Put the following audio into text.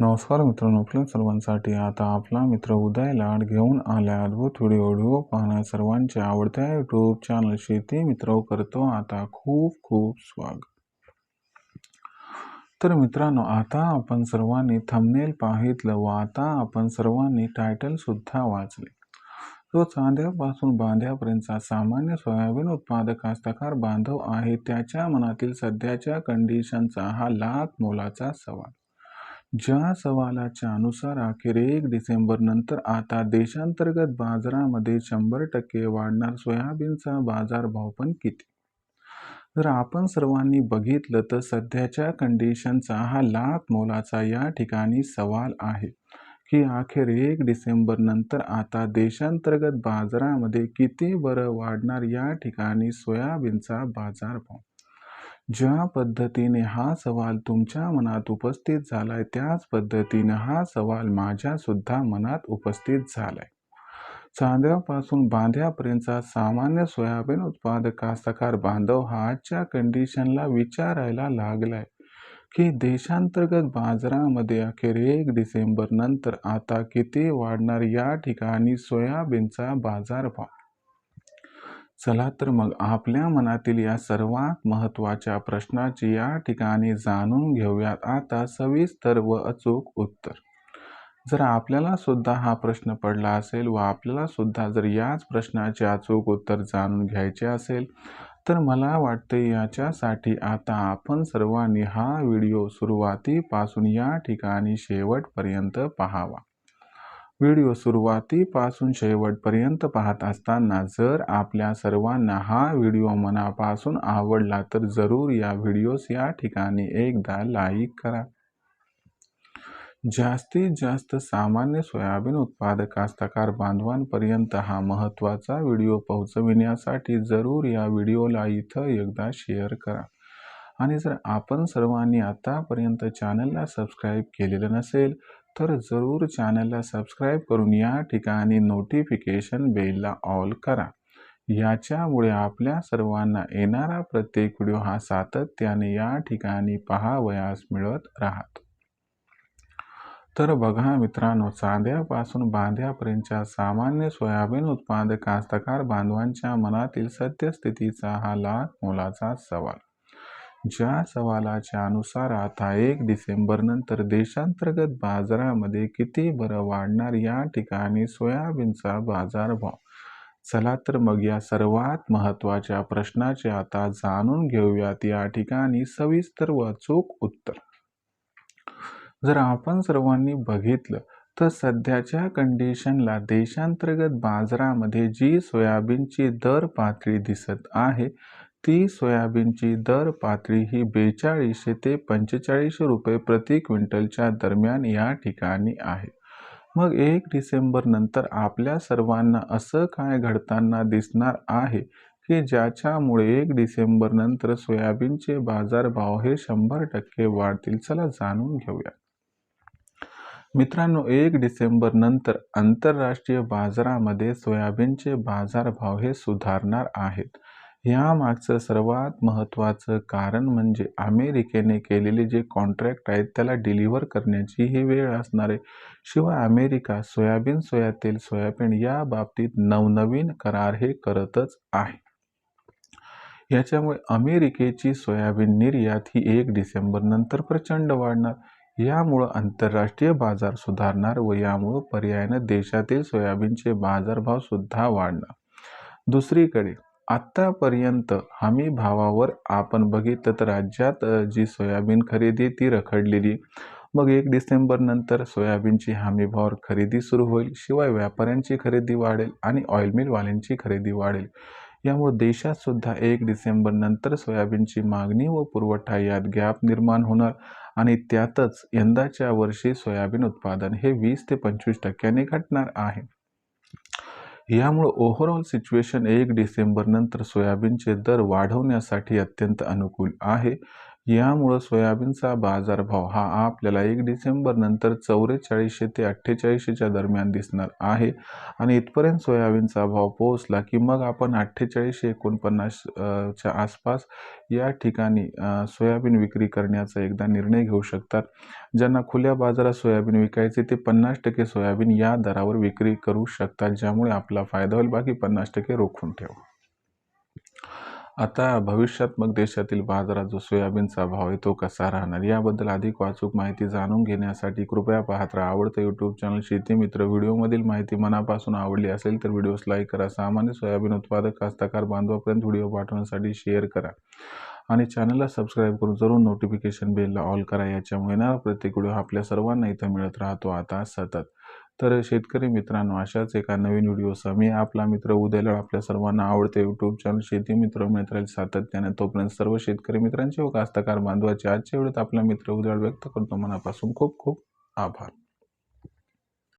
नमस्कार मित्रांनो आपल्या सर्वांसाठी आता आपला मित्र उदय लाड घेऊन आल्या अद्भुत व्हिडिओ व्हिडिओ पाहण्या सर्वांच्या आवडत्या यूट्यूब चॅनल शेती मित्र करतो आता खूप खूप स्वागत. तर मित्रांनो आता आपण सर्वांनी थंबनेल पाहितलं व आता आपण सर्वांनी टायटल सुद्धा वाचले. जो चांद्यापासून बांध्यापर्यंतचा सामान्य सोयाबीन उत्पादक कास्तकार बांधव आहे त्याच्या मनातील सध्याच्या कंडिशनचा हा लाख मोलाचा सवाल. ज्या सवालाच्या अनुसार अखेर एक डिसेंबर नंतर आता देशांतर्गत बाजारामध्ये शंभर टक्के वाढणार सोयाबीनचा बाजारभाव पण किती? जर आपण सर्वांनी बघितलं तर सध्याच्या कंडिशनचा हा लाख मोलाचा या ठिकाणी सवाल आहे की अखेर एक डिसेंबर नंतर आता देशांतर्गत बाजारामध्ये किती बरं वाढणार या ठिकाणी सोयाबीनचा बाजारभाव? ज्या पद्धतीने हा सवाल तुमच्या मनात उपस्थित झालाय त्याच पद्धतीने हा सवाल माझ्या सुद्धा मनात उपस्थित झालाय. चांद्यापासून बांध्यापर्यंतचा सामान्य सोयाबीन उत्पादक कास्तकार बांधव हा आजच्या कंडिशनला विचारायला लागलाय की देशांतर्गत बाजारामध्ये अखेर एक डिसेंबर नंतर आता किती वाढणार या ठिकाणी सोयाबीनचा बाजारभाव? चला तर मग आपल्या मनातील या सर्वात महत्त्वाच्या प्रश्नाची या ठिकाणी जाणून घेऊयात. आता सविस्तर व अचूक उत्तर. जर आपल्याला सुद्धा हा प्रश्न पडला असेल व आपल्याला सुद्धा जर याच प्रश्नाचे अचूक उत्तर जाणून घ्यायचे असेल तर मला वाटते याच्यासाठी आता आपण सर्वांनी हा व्हिडिओ सुरुवातीपासून या ठिकाणी शेवटपर्यंत पाहावा. व्हिडिओ सुरुवातीपासून शेवटपर्यंत पाहत असताना जर आपल्या सर्वांना हा व्हिडिओ मनापासून आवडला तर जरूर या व्हिडिओस या ठिकाणी एकदा लाईक करा. जास्तीत जास्त सामान्य सोयाबीन उत्पादक कास्तकार बांधवांपर्यंत हा महत्त्वाचा व्हिडिओ पोहोचविण्यासाठी जरूर या व्हिडिओला इथं एकदा शेअर करा. आणि जर आपण सर्वांनी आतापर्यंत चॅनलला सबस्क्राईब केलेलं नसेल तर जरूर चॅनलला सबस्क्राईब करून या ठिकाणी नोटिफिकेशन बेलला ऑल करा. याच्यामुळे आपल्या सर्वांना येणारा प्रत्येक व्हिडिओ हा सातत्याने या ठिकाणी पहावयास मिळत राहतो. तर बघा मित्रांनो चांद्यापासून बांध्यापर्यंतच्या सामान्य सोयाबीन उत्पादक कास्तकार बांधवांच्या मनातील सत्यस्थितीचा हा लाख मोलाचा सवाल. ज्या सवालाच्या अनुसार आता एक डिसेंबर नंतर देशांतर्गत बाजारामध्ये किती बरं वाढणार या ठिकाणी सोयाबीनचा बाजारभाव? चला तर मग या सर्वात महत्त्वाच्या प्रश्नाचे आता जाणून घेऊयात. या ठिकाणी सविस्तर व अचूक उत्तर. जर आपण सर्वांनी बघितलं तर सध्याच्या कंडिशनला देशांतर्गत बाजारामध्ये जी सोयाबीनची दर पातळी दिसत आहे ती सोयाबीनची दर पातळी ही बेचाळीसशे ते पंचेचाळीसशे रुपये प्रति क्विंटलच्या दरम्यान या ठिकाणी आहे. मग एक डिसेंबर नंतर आपल्या सर्वांना असं काय घडताना दिसणार आहे की ज्याच्यामुळे एक डिसेंबर नंतर सोयाबीनचे बाजारभाव हे शंभर टक्के वाढतील? चला जाणून घेऊया. मित्रांनो एक डिसेंबर नंतर आंतरराष्ट्रीय बाजारामध्ये सोयाबीनचे बाजारभाव हे सुधारणार आहेत. यामागचं सर्वात महत्त्वाचं कारण म्हणजे अमेरिकेने केलेले जे कॉन्ट्रॅक्ट आहेत त्याला डिलिव्हर करण्याची ही वेळ असणार आहे. शिवाय अमेरिका सोयाबीन सोया तेल सोयाबीन या बाबतीत नवनवीन करार हे करतच आहे. याच्यामुळे अमेरिकेची सोयाबीन निर्यात ही एक डिसेंबर नंतर प्रचंड वाढणार. यामुळं आंतरराष्ट्रीय बाजार सुधारणार व यामुळं पर्यायानं देशातील सोयाबीनचे बाजारभाव सुद्धा वाढणार. दुसरीकडे आत्तापर्यंत हमी भावावर आपण बघितलं तर राज्यात जी सोयाबीन खरेदी ती रखडलेली. मग एक डिसेंबर नंतर सोयाबीनची हमी भावावर खरेदी सुरू होईल. शिवाय व्यापाऱ्यांची खरेदी वाढेल आणि ऑइल मिलवाल्यांची खरेदी वाढेल. यामुळे देशात सुद्धा एक डिसेंबर नंतर सोयाबीनची मागणी व पुरवठा यात गॅप निर्माण होणार आणि त्यातच यंदाच्या वर्षी सोयाबीन उत्पादन हे वीस ते पंचवीस टक्क्यांनी घटणार आहे. यामुळं ओव्हरऑल सिच्युएशन एक डिसेंबरनंतर सोयाबीनचे दर वाढवण्यासाठी अत्यंत अनुकूल आहे. यामुळं सोयाबीनचा बाजारभाव हा आपल्याला एक डिसेंबर नंतर चौवेचाळीसशे ते अठ्ठेचाळीसशेच्या दरम्यान दिसणार आहे. आणि इथपर्यंत सोयाबीनचा भाव पोहोचला की मग आपण अठ्ठेचाळीसशे एकोणपन्नास च्या आसपास या ठिकाणी सोयाबीन विक्री करण्याचा एकदा निर्णय घेऊ शकतात. ज्यांना खुल्या बाजारात सोयाबीन विकायचे ते पन्नास टक्के सोयाबीन या दरावर विक्री करू शकतात ज्यामुळे आपला फायदा होईल. बाकी पन्नास टक्के रोखून ठेवा. आता भविष्यात मग देशातील बाजारात जो सोयाबीनचा भाव आहे तो कसा राहणार? याबद्दल अधिक वाचूक माहिती जाणून घेण्यासाठी कृपया पाहत राहा. आवडतं यूट्यूब चॅनल शेती मित्र व्हिडिओमधील माहिती मनापासून आवडली असेल तर व्हिडिओस लाईक करा. सामान्य सोयाबीन उत्पादक कास्तकार बांधवापर्यंत व्हिडिओ पाठवण्यासाठी शेअर करा आणि चॅनलला सबस्क्राईब करून जरूर नोटिफिकेशन बेलला ऑल करा. याच्यामुळे ना प्रत्येक व्हिडिओ आपल्या सर्वांना इथं मिळत राहतो. आता सतत तर शेतकरी मित्रांनो अशाच एका नवीन व्हिडिओसह मी आपला मित्र उद्याला आपल्या सर्वांना आवडते यूट्यूब चॅनल शेती मित्र मित्राला सातत्याने तोपर्यंत सर्व शेतकरी मित्रांचे व कास्तकार बांधवाचे आजच्या वेळेत आपला मित्र उद्याळ व्यक्त करतो. मनापासून खूप खूप आभार.